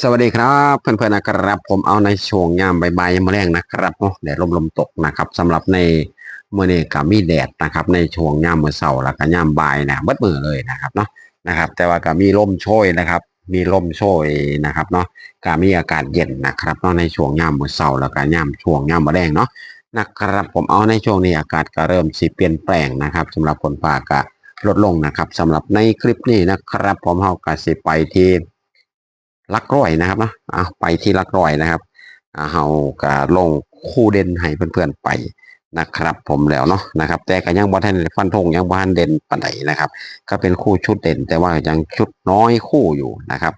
สวัสดีครับเพื่อนๆนะครับ ผมเอาในช่วงยามบ่ายๆยามมอแรงนะครับเนาะแดดลมลมตกนะครับสำหรับในเมื่อนี้กับมีแดดนะครับ ในช่วงยามมื้อเช้าแล้วก็ยามบ่ายนะเบิดมือเลยนะครับเนาะนะครับ แต่ว่าก็มีลมโชยนะครับ มีลมโชยนะครับเนาะก็มีอากาศเย็นนะครับเนาะในช่วงยามมื้อเช้าแล้วก็ยามช่วงยามมอแรงเนาะนะครับผมเอาในช่วงนี้อากาศก็เริ่มสิเปลี่ยนแปลงนะครับสำหรับฝนฟ้าก็ลดลงนะครับสำหรับในคลิปนี้นะครับ ผมเฮาก็สิไปที่ ลักร้อยนะครับเนาะเอาไปที่ลักร้อยนะครับอ่าเฮาก็ลงคู่เด่นให้เพื่อนๆไปนะครับผมแล้วเนาะนะครับ แต่ก็ยังบ่ทันได้ฟันธงยังบ่ทันเด่นปานใดนะครับ ก็เป็นคู่ชุดเด่น แต่ว่ายังชุดน้อยคู่อยู่นะครับ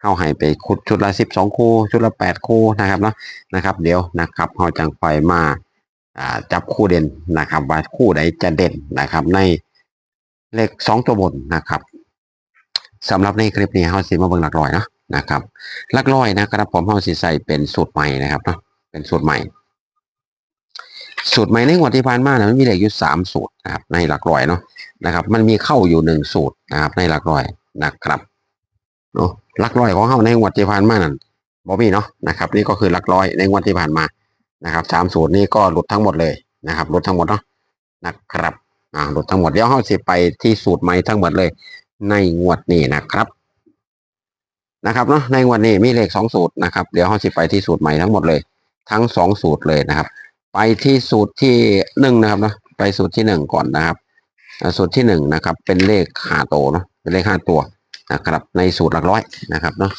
เฮาให้ไปคุดชุดละ12คู่ ชุดละ8คู่นะครับเนาะนะครับ เดี๋ยวนะครับเฮาจังไปมาอ่าจับคู่เด่นนะครับว่าคู่ใดจะเด่นนะครับ ในเลข2ตัวบนนะครับสำหรับในคลิปนี้เฮาสิมาเบิ่งหลักร้อยเนาะ นะครับลักร้อยนะครับผมเอาสิใส่เป็นสูตรใหม่นะครับเนาะเป็นสูตรใหม่ สูตรใหม่ในงวดที่ผ่านมานะมันมีเลขอยู่สามสูตรนะครับ ในหลักร้อยเนาะนะครับ มันมีเข้าอยู่หนึ่งสูตรนะครับ ในหลักร้อยนะครับเนาะหลักร้อยของเขาในงวดที่ผ่านมานั่นบอมีเนาะนะครับ นี่ก็คือหลักร้อยในงวดที่ผ่านมานะครับสามสูตรนี้ก็หลุดทั้งหมดเลยนะครับหลุดทั้งหมดเนาะนะครับอ่าหลุดทั้งหมดเดี๋ยวเขาสิไปที่สูตรใหม่ทั้งหมดเลย ในงวดนี้นะครับ นะครับเนาะในวันนี้มีเลขสองสูตรนะครับเดี๋ยวเราสิไปที่สูตรใหม่ทั้งหมดเลย ทั้งสองสูตรเลยนะครับ ไปที่สูตรที่หนึ่งนะครับเนาะไปสูตรที่หนึ่งก่อนนะครับ สูตรที่หนึ่งนะครับ เป็นเลขห้าตัวเนาะเป็นเลขห้าตัวนะครับ ในสูตรหลักร้อยนะครับเนาะ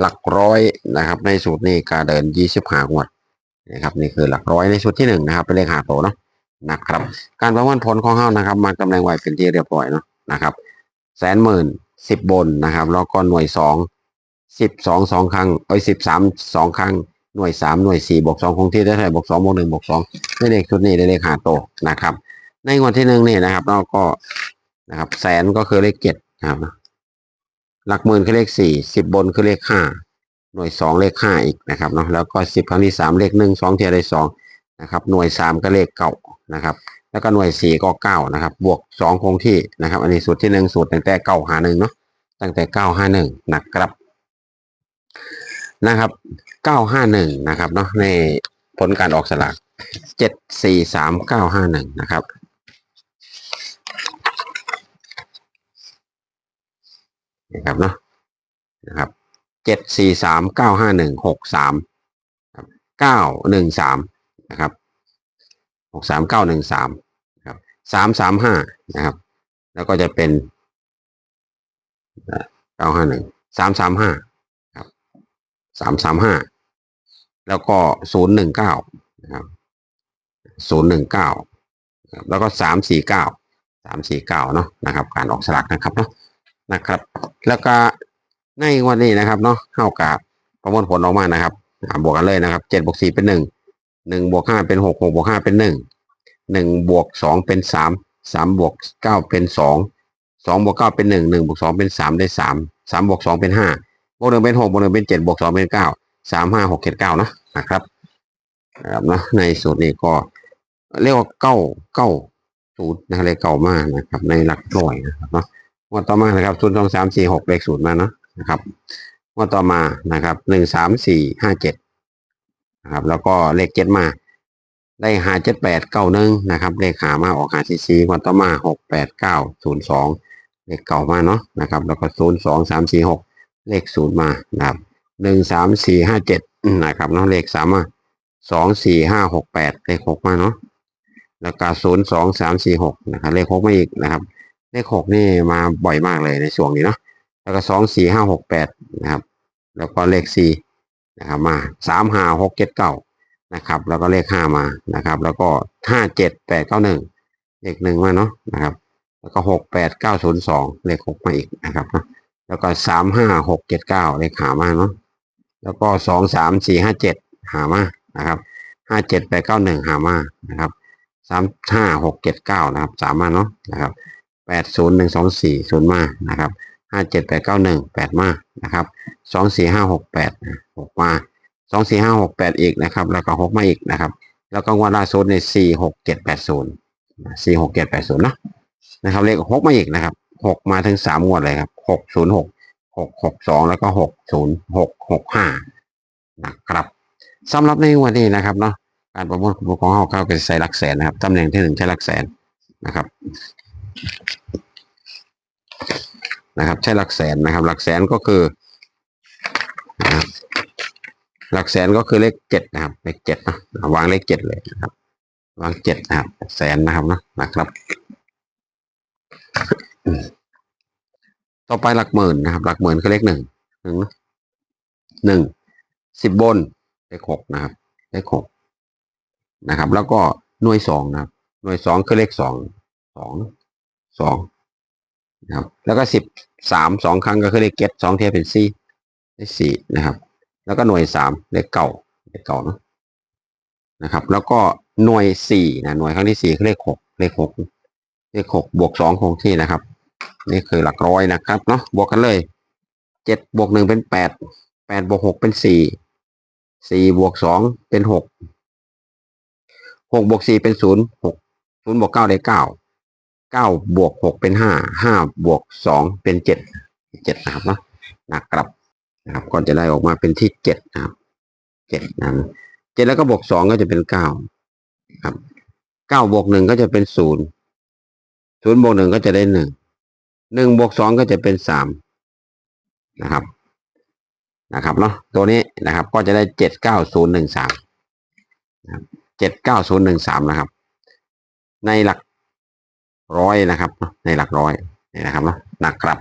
หลักร้อยนะครับ ในสูตรนี้ก็เดินยี่สิบห้างวดนะครับนี่คือหลักร้อยในสูตรที่หนึ่งนะครับ เป็นเลขห้าตัวเนาะนะครับ การประมวลผลของเฮานะครับ มาตำแหน่งไว้เป็นที่เรียบร้อยเนาะนะครับ แสนหมื่นสิบบนนะครับแล้วก็หน่วยสอง สิบสองสองครั้งเอ้สิบสามสองครั้งหน่วยสามหน่วยสี่บวกสองคงที่ได้เท่าไหร่บวกสองบวกหนึ่งบวกสองได้เลขชุดนี้ได้เลขหาโตนะครับ ในงวดที่หนึ่งนี่นะครับเราก็นะครับ แสนก็คือเลขเจ็ดนะครับ หลักหมื่นคือเลขสี่สิบบนคือเลขห้าหน่วยสองเลขห้าอีกนะครับเนาะแล้วก็สิบครั้งที่สามเลขหนึ่งสองเทียได้สองนะครับหน่วยสามก็เลขเก้านะครับ แล้วก็หน่วยสี่ก็เก้านะครับ บวกสองคงที่นะครับ อันนี้สูตรที่หนึ่งสูตรตั้งแต่เก้าหาหนึ่งเนาะตั้งแต่เก้าห้าหนึ่งนะครับ นะครับ951นะครับเนาะในผลการออกสลาก743951นะครับนะครับเนาะนะครับ74395163 913นะครับ63913ครับ335นะครับ แล้วก็จะเป็น951 335 สามสามห้าแล้วก็ศูนย์หนึ่งเก้านะครับศูนย์หนึ่งเก้าแล้วก็สามสี่เก้าสามสี่เก้าเนาะนะครับ การออกสลากนะครับเนาะนะครับ แล้วก็ในวันนี้นะครับเนาะเท่ากับประมวลผลออกมานะครับบวกกันเลยนะครับเจ็ดบวกสี่เป็นหนึ่งหนึ่งบวกห้าเป็นหกหกบวกห้าเป็นหนึ่งหนึ่งบวกสองเป็นสามสามบวกเก้าเป็นสองสองบวกเก้าเป็นหนึ่งหนึ่งบวกสองเป็นสามได้สามสามบวกสองเป็นห้า วกหนึ่งเป็นหกบวกหนึ่งเป็นเจ็ดบวกสองเป็นเก้าสามห้าหกเจ็ดเก้านะนะครับนะครับนะในสูตรนี้ก็เรียกว่าเก้าเก้าสูตรนะเลขเก้ามากนะครับ ในหลักร้อยนะครับเนาะงวดต่อมานะครับศูนย์สองสามสี่หกเลขสูตรมาเนาะนะครับงวดต่อมานะครับหนึ่งสามสี่ห้าเจ็ดนะครับแล้วก็เลขเจ็ดมา ได้หาเจ็ดแปดเก้าหนึ่งนะครับเลขหามาออกหาสี่สี่งวดต่อมาหกแปดเก้าศูนย์สองเลขเก่ามาเนาะนะครับ แล้วก็ศูนย์สองสามสี่หก เลขศูนย์มานะครับหนึ่งสามสี่ห้าเจ็ดนะครับเนาะเลขสามมาสองสี่ห้าหกแปดเลขหกมาเนาะแล้วก็ศูนย์สองสามสี่หกนะครับเลขหกมาอีกนะครับ เลขหกนี่มาบ่อยมากเลยในช่วงนี้เนาะแล้วก็สองสี่ห้าหกแปดนะครับ แล้วก็เลขสี่นะครับมาสามห้าหกเจ็ดเก้านะครับ แล้วก็เลขห้ามานะครับ แล้วก็ห้าเจ็ดแปดเก้าหนึ่งเลขหนึ่งมาเนาะนะครับ แล้วก็หกแปดเก้าศูนย์สองเลขหกมาอีกนะครับเนาะ แล้วก็สามห้าหกเจ็ดเก้าเลขหามาเนาะแล้วก็สองสามสี่ห้าเจ็ดหามานะครับห้าเจ็ดแปดเก้าหนึ่งหามานะครับสามห้าหกเจ็ดเก้านะครับสามมาเนาะนะครับแปดศูนย์หนึ่งสองสี่ศูนย์มานะครับห้าเจ็ดแปดเก้าหนึ่งแปดมานะครับสองสี่ห้าหกแปดหกมาสองสี่ห้าหกแปดอีกนะครับ แล้วก็หกมาอีกนะครับ แล้วก็งวันล่าสุดในสี่หกเจ็ดแปดศูนย์สี่หกเจ็ดแปดศูนย์นะนะครับเลขหกมาอีกนะครับ หกมาถึงสามงวดเลยครับหกศูนย์หกหกหกสองแล้วก็หกศูนย์หกหกห้านะครับสำหรับในวันนี้นะครับเนาะการประมวลผลของเราเขาก็ใส่หลักแสนนะครับตำแหน่งที่หนึ่งใช้หลักแสนนะครับนะครับ ใช้หลักแสนนะครับ หลักแสนก็คือหลักแสนก็คือเลขเจ็ดนะครับ เลขเจ็ดนะวางเลขเจ็ดเลยนะครับ วางเจ็ดนะครับ แสนนะครับเนาะนะครับ ต่อไปหลักหมื่นนะครับ หลักหมื่นคือเลขหนึ่งหนึ่งหนึ่งสิบบนเลขหกนะครับเลขหกนะครับ แล้วก็หน่วยสองนะครับ หน่วยสองคือเลขสองสองสองนะครับ แล้วก็สิบสามสองครั้งก็คือเลขเก็ดสองเทียบเป็นสี่เลขสี่นะครับ แล้วก็หน่วยสามเลขเก่าเลขเก่าเนาะนะครับ แล้วก็หน่วยสี่นะหน่วยครั้งที่สี่คือเลขหกเลขหกเลขหกบวกสองคงที่นะครับ นี่คือหลักร้อยนะครับเนาะบวกกันเลยเจ็ดบวกหนึ่งเป็นแปดแปดบวกหกเป็นสี่สี่บวกสองเป็นหกหกบวกสี่เป็นศูนย์หกศูนย์บวกเก้าได้เก้าเก้าบวกหกเป็นห้าห้าบวกสองเป็นเจ็ดเจ็ดนะครับเนาะหนะครับนะครับก็จะได้ออกมาเป็นที่เจ็ดนะครับเจ็ดนะเจ็ดแล้วก็บวกสองก็จะเป็นเก้าครับเก้าบวกหนึ่งก็จะเป็นศูนย์ศูนย์บวกหนึ่งก็จะได้หนึ่ง หนึ่งบวกสองก็จะเป็นสามนะครับนะครับเนาะตัวนี้นะครับก็จะได้เจ็ดเก้าศูนย์หนึ่งสามเจ็ดเก้าศูนย์หนึ่งสามนะครับ ในหลักร้อยนะครับ ในหลักร้อยนี่นะครับเนาะนะครับ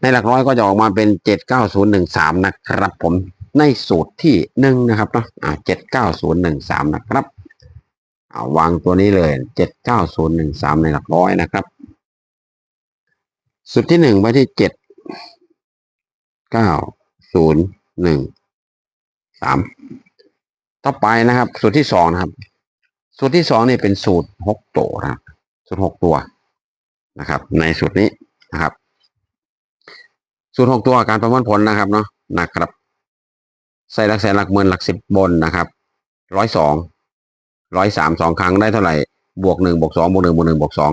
ในหลักร้อยก็จะออกมาเป็นเจ็ดเก้าศูนย์หนึ่งสามนะครับ ผมในสูตรที่หนึ่งนะครับเนาะเจ็ดเก้าศูนย์หนึ่งสามนะครับ เอาวางตัวนี้เลยเจ็ดเก้าศูนย์หนึ่งสามในหลักร้อยนะครับ สุดที่หนึ่งไว้ที่เจ็ดเก้าศูนย์หนึ่งสามต่อไปนะครับ สูตรที่สองนะครับ สูตรที่สองนี่เป็นสูตรหกตัวนะครับสูตรหกตัวนะครับ ในสูตรนี้นะครับ สูตรหกตัวการประมวลผลนะครับเนาะนะครับ ใส่หลักแสนหลักหมื่นหลักสิบบนนะครับร้อยสองร้อยสามสองครั้งได้เท่าไหร่บวกหนึ่งบวกสองบวกหนึ่งบวกหนึ่งบวกสอง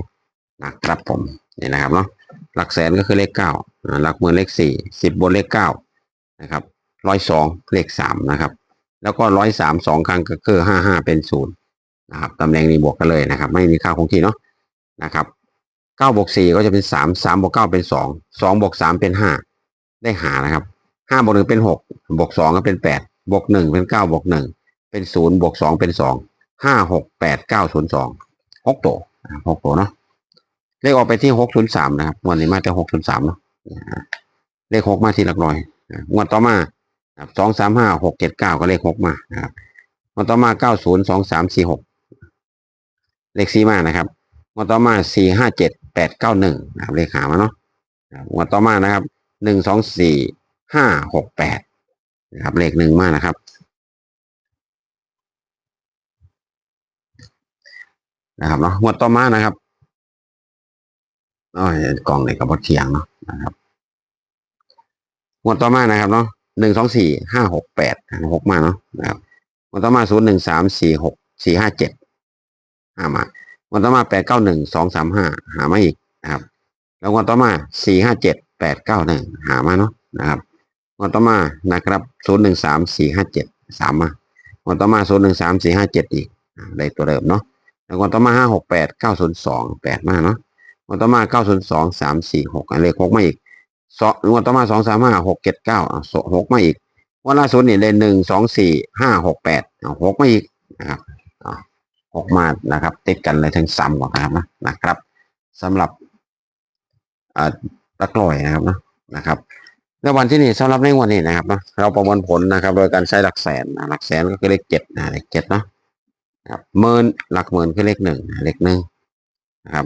นะครับผมนี่นะครับเนาะ หลักแสนก็คือเลขเก้าหลักหมื่นเลขสี่สิบบนเลขเก้านะครับร้อยสองเลขสามนะครับ แล้วก็ร้อยสามสองครั้งก็คือห้าห้าเป็นศูนย์นะครับตำแหน่งนี้บวกกันเลยนะครับ ไม่มีค่าคงที่เนาะนะครับเก้าบวกสี่ก็จะเป็นสามสามบวกเก้าเป็นสองสองบวกสามเป็นห้าได้หานะครับห้าบวกหนึ่งเป็นหกบวกสองก็เป็นแปดบวกหนึ่งเป็นเก้าบวกหนึ่งเป็นศูนย์บวกสองเป็นสองห้าหกแปดเก้าศูนย์สองหกตัวหกตัวเนาะ เลขออกไปที่หกศูนย์สามนะครับงวดนี้มาแต่หกศูนย์สามเนาะเลขหกมาที่หลักร้อยงวดต่อมาสองสามห้าหกเจ็ดเก้าก็เลขหกมานะครับงวดต่อมาเก้าศูนย์สองสามสี่หกเลขสี่มานะครับงวดต่อมาสี่ห้าเจ็ดแปดเก้าหนึ่งนะครับเลขหามาเนาะงวดต่อมานะครับหนึ่งสองสี่ห้าหกแปดนะครับเลขหนึ่งมานะครับนะครับเนาะงวดต่อมานะครับ อ๋อกล่องในกระบอกเทียงเนาะนะครับงวดต่อมานะครับเนาะหนึ่งสองสี่ห้าหกแปดหกมาเนาะนะครับงวดต่อมาศูนย์หนึ่งสามสี่หกสี่ห้าเจ็ดห้ามางวดต่อมาแปดเก้าหนึ่งสองสามห้าหามาอีกนะครับ แล้วงวดต่อมาสี่ห้าเจ็ดแปดเก้าหนึ่งหามาเนาะนะครับงวดต่อมานะครับศูนย์หนึ่งสามสี่ห้าเจ็ดสามมางวดต่อมาศูนย์หนึ่งสามสี่ห้าเจ็ดอีกได้ตัวเดิมเนาะแล้วงวดต่อมาห้าหกแปดเก้าศูนย์สองแปดมาเนาะ วดต่อมาเก้าศูนย์สองสามสี่หกเลขหกมาอีกสองงวดต่อมาสองสามห้าหกเจ็ดเก้าหกมาอีกวันล่าสุดนี่เลยหนึ่งสองสี่ห้าหกแปดหกมาอีกนะครับหกมานะครับ ติดกันเลยทั้งสามกว่านะครับนะนะครับสำหรับอ่าตะกร้อยนะครับนะนะครับในวันที่นี่สำหรับในวันนี้นะครับนะเราประมวลผลนะครับ โดยการใช้หลักแสนหลักแสนก็คือเลขเจ็ดนะเลขเจ็ดเนาะครับหมื่นหลักหมื่นคือเลขหนึ่งเลขหนึ่งนะครับ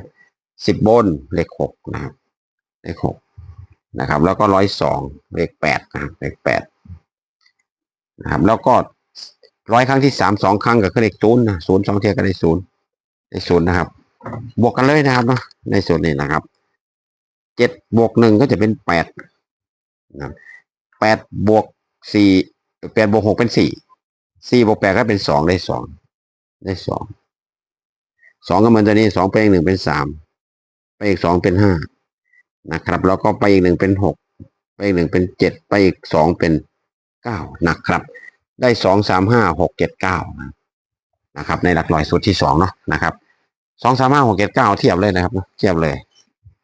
สิบบนเลขหกนะครับเลขหกนะครับ แล้วก็ร้อยสองเลขแปดนะครับเลขแปดนะครับ แล้วก็ร้อยครั้งที่สามสองครั้งก็คือเลขศูนย์นะศูนย์สองเทียก็ได้ศูนย์ได้ศูนย์นะครับ บวกกันเลยนะครับเนาะในส่วนนี้นะครับเจ็ดบวกหนึ่งก็จะเป็นแปดนะแปดบวกสี่แปดบวกหกเป็นสี่สี่บวกแปดก็เป็นสองได้สองได้สองสองก็เหมือนตัวนี้สองเป็นหนึ่งเป็นสาม ไปอีกสองเป็นห้านะครับ แล้วก็ไปอีกหนึ่งเป็นหกไปอีกหนึ่งเป็นเจ็ดไปอีกสองเป็นเก้านะครับ ได้สองสามห้าหกเจ็ดเก้านะครับ ในหลักร้อยสูตรที่สองเนาะนะครับสองสามห้าหกเจ็ดเก้าเทียบเลยนะครับเทียบเลย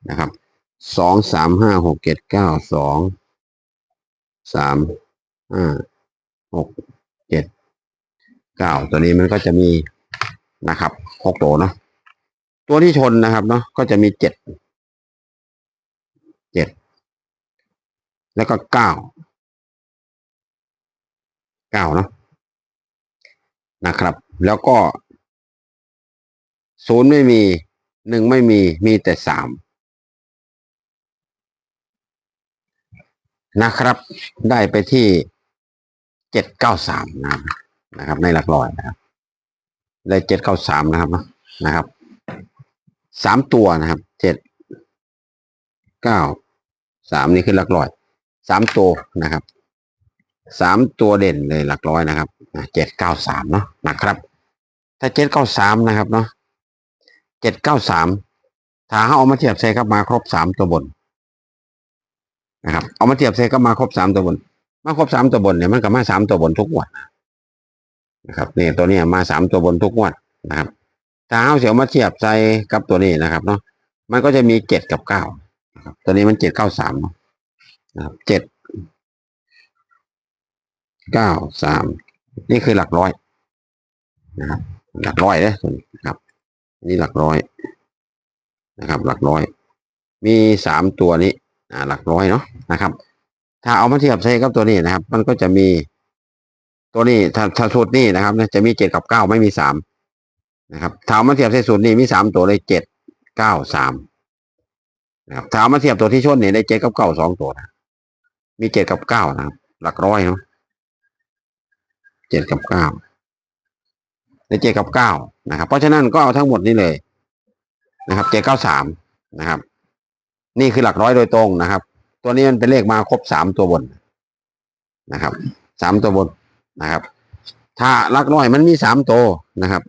นะครับสองสามห้าหกเจ็ดเก้าสองสามห้าหกเจ็ดเก้าตัวนี้มันก็จะมีนะครับหกตัวเนาะ ตัวที่ชนนะครับเนาะก็จะมีเจ็ดเจ็ดแล้วก็เก้าเก้าเนาะนะครับ แล้วก็ศูนย์ไม่มีหนึ่งไม่มีมีแต่สามนะครับ ได้ไปที่เจ็ดเก้าสามนะครับ ในหลักร้อยนะครับ ได้เจ็ดเก้าสามนะครับนะครับ สามตัวนะครับเจ็ดเก้าสามนี่คือหลักร้อยสามตัวนะครับสามตัวเด่นเลยหลักร้อยนะครับเจ็ดเก้าสามเนาะนะครับ ถ้าเจ็ดเก้าสามนะครับเนาะเจ็ดเก้าสามถ้าเอามาเทียบใส่กับมาครบสามตัวบนนะครับ เอามาเทียบใส่กับมาครบสามตัวบน มาครบสามตัวบนเนี่ยมันก็มาสามตัวบนทุกวดนนะครับเนี่ยตัวนี้มาสามตัวบนทุกงวดนะครับ ถ้าเอาเสียวมาเทียบใส่กับตัวนี้นะครับ เนาะมันก็จะมีเจ็ดกับเก้านะครับ ตัวนี้มันเจ็ดเก้าสามนะครับเจ็ดเก้าสามนี่คือหลักร้อยนะครับ หลักร้อยเลยนะครับ นี่หลักร้อยนะครับ หลักร้อย มีสามตัวนี้อ่าหลักร้อยเนาะนะครับ ถ้าเอามาเทียบใช้กับตัวนี้นะครับ มันก็จะมีตัวนี้ถ้าถ้าสูตรนี้นะครับจะมีเจ็ดกับเก้าไม่มีสาม นะครับถ้ามาเทียบใช้สูตรนี้มีสามตัวเลยเจ็ดเก้าสามนะครับถ้ามาเทียบตัวที่ชนเนี่ยได้เจ็ดกับเก้าสองตัวนะมีเจ็ดกับเก้านะครับ หลักร้อยเนาะเจ็ดกับเก้าได้เจ็ดกับเก้านะครับ เพราะฉะนั้นก็เอาทั้งหมดนี้เลยนะครับเจ็ดเก้าสามนะครับ นี่คือหลักร้อยโดยตรงนะครับ ตัวนี้มันเป็นเลขมาครบสามตัวบนนะครับสามตัวบนนะครับ ถ้าหลักร้อยมันมีสามตัวนะครับ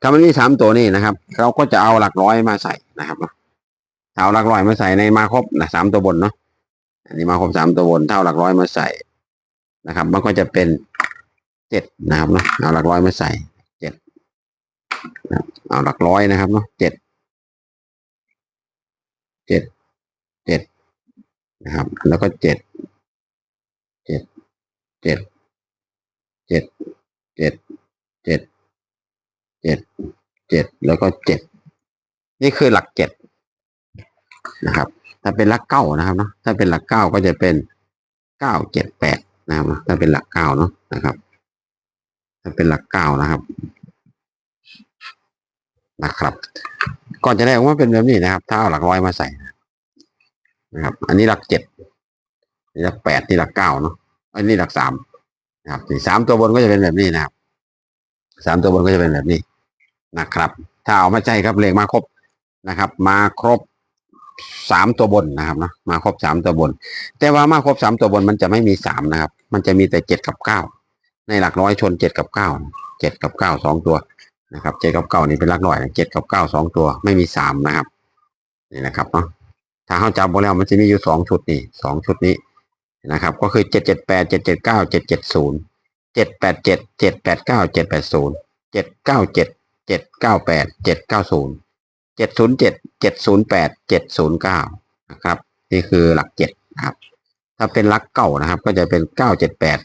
ถ้ามันมีสามตัวนี่นะครับ เราก็จะเอาหลักร้อยมาใส่นะครับเอาหลักร้อยมาใส่ในมาครบนะสามตัวบนเนาะอันนี้มาครบสามตัวบนเท่าหลักร้อยมาใส่นะครับ มันก็จะเป็นเจ็ดนะครับเนาะเอาหลักร้อยมาใส่เจ็ดเอาหลักร้อยนะครับเนาะเจ็ดเจ็ดเจ็ดนะครับ แล้วก็เจ็ดเจ็ดเจ็ดเจ็ดเจ็ดเจ็ด เจ็ดเจ็ดแล้วก็เจ็ดนี่คือหลักเจ็ดนะครับ ถ้าเป็นหลักเก้านะครับเนาะถ้าเป็นหลักเก้าก็จะเป็นเก้าเจ็ดแปดนะครับถ้าเป็นหลักเก้าเนาะนะครับ ถ้าเป็นหลักเก้านะครับนะครับ ก่อนจะได้ออกมาเป็นแบบนี้นะครับ ถ้าเอาหลักร้อยมาใส่นะครับ อันนี้หลักเจ็ดนี่หลักแปดนี่หลักเก้าเนาะอันนี้หลักสามนะครับสามตัวบนก็จะเป็นแบบนี้นะครับสามตัวบนก็จะเป็นแบบนี้ นะครับ ถ้าเอามาใช้ครับเลขมาครบนะครับ มาครบสามตัวบนนะครับเนาะมาครบสามตัวบน แต่ว่ามาครบสามตัวบนมันจะไม่มีสามนะครับ มันจะมีแต่เจ็ดกับเก้าในหลักร้อยชนเจ็ดกับเก้าเจ็ดกับเก้าสองตัวนะครับเจ็ดกับเก้านี่เป็นหลักร้อยเจ็ดกับเก้าสองตัวไม่มีสามนะครับนี่นะครับเนาะถ้าเข้าจับมาแล้วมันจะมีอยู่สองชุดนี่สองชุดนี้นะครับ ก็คือเจ็ดเจ็ดแปดเจ็ดเจ็ดเก้าเจ็ดเจ็ดศูนย์เจ็ดแปดเจ็ดเจ็ดแปดเก้าเจ็ดแปดศูนย์เจ็ดเก้าเจ็ด เจ็ดเก้าแปดเจ็ดเก้าศูนย์เจ็ดศูนย์เจ็ดเจ็ดศูนย์แปดเจ็ดศูนย์เก้านะครับ นี่คือหลักเจ็ดนะครับ ถ้าเป็นหลักเก้านะครับ ก็จะเป็นเก้าเจ็ดแปด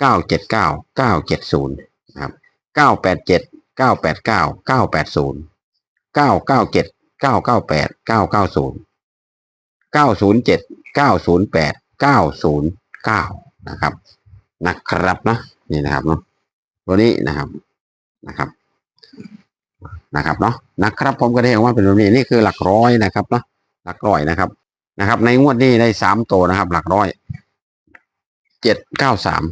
เก้าเจ็ดเก้าเก้าเจ็ดศูนย์นะครับเก้าแปดเจ็ดเก้าแปดเก้าเก้าแปดศูนย์เก้าเก้าเจ็ดเก้าเก้าแปดเก้าเก้าศูนย์เก้าศูนย์เจ็ดเก้าศูนย์แปดเก้าศูนย์เก้านะครับนะครับนะนี่นะครับเนาะตัวนี้นะครับนะครับ นะครับเนาะนะครับผมก็ได้เห็นว่าเป็นแบบนี้นี่คือหลักร้อยนะครับเนาะหลักร้อยนะครับนะครับ ในงวดนี้ได้สามตัวนะครับ หลักร้อยเจ็ดเก้าสาม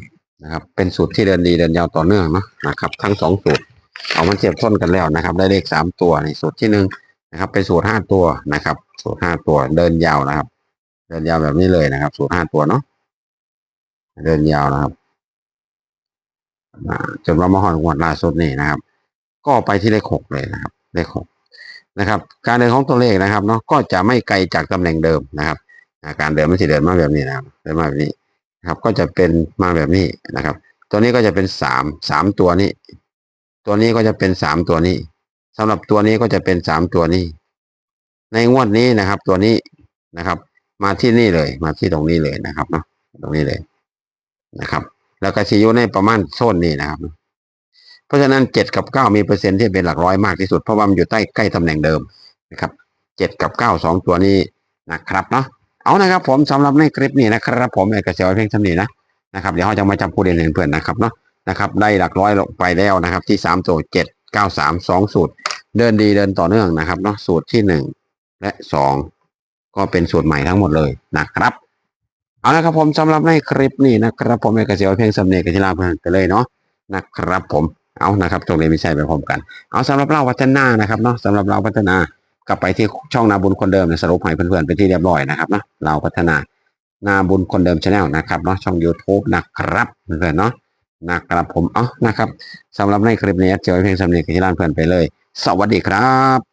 นะครับเป็นสูตรที่เดินดีเดินยาวต่อเนื่องเนาะนะครับ ทั้งสองสูตรเอามันเทียบต้นกันแล้วนะครับ ได้เลขสามตัวในสูตรที่หนึ่งนะครับ เป็นสูตรห้าตัวนะครับ สูตรห้าตัวเดินยาวนะครับ เดินยาวแบบนี้เลยนะครับ สูตรห้าตัวเนาะเดินยาวนะครับจนว่ามาหอนงวดล่าสุดนี่นะครับ ก็ไปที่เลขหกเลยนะครับ เลขหกนะครับ การเดินของตัวเลขนะครับเนาะก็จะไม่ไกลจากตำแหน่งเดิมนะครับการเดินไม่สิเดินมาแบบนี้นะครับเดินมาแบบนี้นะครับ ก็จะเป็นมาแบบนี้นะครับ ตัวนี้ก็จะเป็นสามสามตัวนี้ ตัวนี้ก็จะเป็นสามตัวนี้สำหรับตัวนี้ก็จะเป็นสามตัวนี้ ในงวดนี้นะครับ ตัวนี้นะครับ มาที่นี่เลย มาที่ตรงนี้เลยนะครับเนาะตรงนี้เลยนะครับ แล้วก็ซีอยู่ในประมาณโซนนี้นะครับ ราะฉะนั้นเจ็ดกับเก้ามีเปอร์เซ็นต์ที่เป็นหลักร้อยมากที่สุด เพราะว่ามันอยู่ใต้ใกล้ตำแหน่งเดิมนะครับเจ็ดกับเก้าสองตัวนี้นะครับเนาะเอานะครับผมสำหรับในคลิปนี้นะครับ ผมเอกเสียวเพียงเท่านี้นะนะครับเดี๋ยวเราจะมาจำผู้เรียนเพื่อนนะครับเนาะนะครับได้หลักร้อยลงไปแล้วนะครับที่สามตัวเจ็ดเก้าสามสองสูตร เดินดีเดินต่อเนื่องนะครับเนาะสูตรที่หนึ่งและสองก็เป็นสูตรใหม่ทั้งหมดเลยนะครับเอาละครับผมสำหรับในคลิปนี้นะครับผมเอกเสียวเพียงสำเนียงกับจิลาเพื่อนไปเลยเนาะนะครับผม เอานะครับตรงนี้ไม่ใช่ไปพร้อมกัน เอาสำหรับเราพัฒนานะครับเนาะสำหรับเราพัฒนากลับไปที่ช่องนาบุญคนเดิมนะสรุปให้เพื่อนๆไปที่เรียบร้อยนะครับเนาะเราพัฒนานาบุญคนเดิมชาแนลนะครับเนาะช่อง YouTube นะครับเพื่อนๆเนาะนะครับผมเอานะครับสำหรับในคลิปนี้เจอเพียงสำเนียงกับจิลาเพื่อนไปเลย สวัสดีครับ